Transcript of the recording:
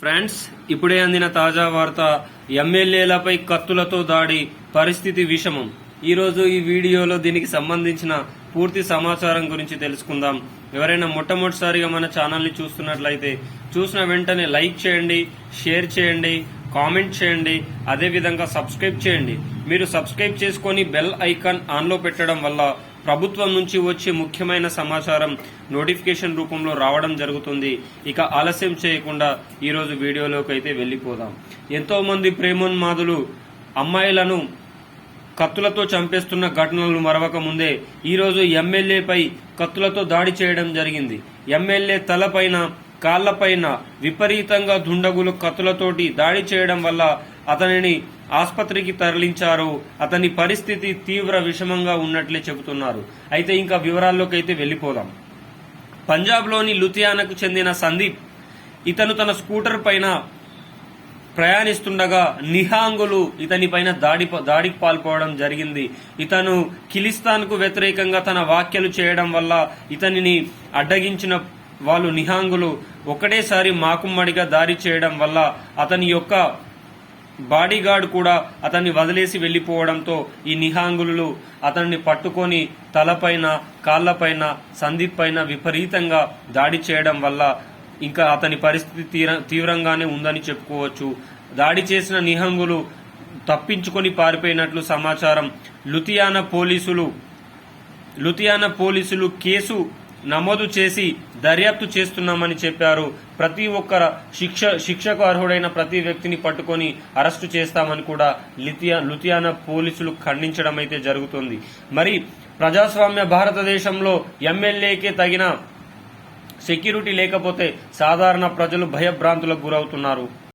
Friends ఇప్పుడే అందిన తాజా వార్త ఎమ్మెల్యేలపై కత్తులతో దాడి పరిస్థితి విషమం. ఈరోజు ఈ వీడియోలో దీనికి సంబంధించిన పూర్తి సమాచారం గురించి తెలుసుకుందాం. ఎవరైనా మొట్టమొదటిసారిగా మన ఛానల్ని చూస్తున్నట్లయితే చూసిన వెంటనే లైక్ చేయండి షేర్ చేయండి కామెంట్ చేయండి అదేవిధంగా సబ్స్క్రైబ్ చేయండి. మీరు సబ్స్క్రైబ్ చేసుకొని బెల్ ఐకాన్ ఆన్లో పెట్టడం వల్ల ప్రభుత్వం నుంచి వచ్చే ముఖ్యమైన సమాచారం నోటిఫికేషన్ రూపంలో రావడం జరుగుతుంది. ఇక ఆలస్యం చేయకుండా ఈరోజు వీడియోలోకి అయితే వెళ్ళిపోదాం. ఎంతో మంది ప్రేమోన్మాదులు అమ్మాయిలను కత్తులతో చంపేస్తున్న ఘటనలు మరవక ముందే ఈరోజు ఎమ్మెల్యేపై కత్తులతో దాడి చేయడం జరిగింది. ఎమ్మెల్యే తలపైన కాళ్ళపైన విపరీతంగా దుండగులు కత్తులతోటి దాడి చేయడం వల్ల అతనిని ఆసుపత్రికి తరలించారు. అతని పరిస్థితి తీవ్ర విషమంగా ఉన్నట్లే చెబుతున్నారు. అయితే ఇంకా వివరాల్లోకి అయితే వెళ్ళిపోదాం. పంజాబ్లోని లుథియానాకు చెందిన సందీప్ ఇతను తన స్కూటర్ పైన ప్రయాణిస్తుండగా నిహాంగులు ఇతని పైన దాడి దాడికి పాల్పోవడం జరిగింది. ఇతను కిలిస్తాన్కు వ్యతిరేకంగా తన వ్యాఖ్యలు చేయడం వల్ల ఇతనిని అడ్డగించిన వాళ్ళు నిహాంగులు. ఒకటేసారి మాకుమ్మడిగా దాడి చేయడం వల్ల అతని యొక్క బాడీగార్డ్ కూడా అతన్ని వదిలేసి వెళ్ళిపోవడంతో ఈ నిహాంగులు అతన్ని పట్టుకొని తలపైన కాళ్ళపైన సందీప్ పైన విపరీతంగా దాడి చేయడం వల్ల ఇంకా అతని పరిస్థితి తీర- తీవ్రంగానే ఉందని చెప్పుకోవచ్చు. దాడి చేసిన నిహంగులు తప్పించుకొని పారిపోయినట్లు సమాచారం. లుథియానా పోలీసులు లుథియానా పోలీసులు కేసు నమోదు చేసి దర్యాప్తు చేస్తున్నామని చెప్పారు. ప్రతి ఒక్క శిక్ష శిక్షకు అర్హుడైన ప్రతి వ్యక్తిని పట్టుకొని అరెస్టు చేస్తామని కూడా లిథియా లుథియానా పోలీసులు ఖండించడం అయితే జరుగుతుంది. మరి ప్రజాస్వామ్య భారతదేశంలో ఎమ్మెల్యేకే తగిన సెక్యూరిటీ లేకపోతే సాధారణ ప్రజలు భయభ్రాంతులకు గురవుతున్నారు.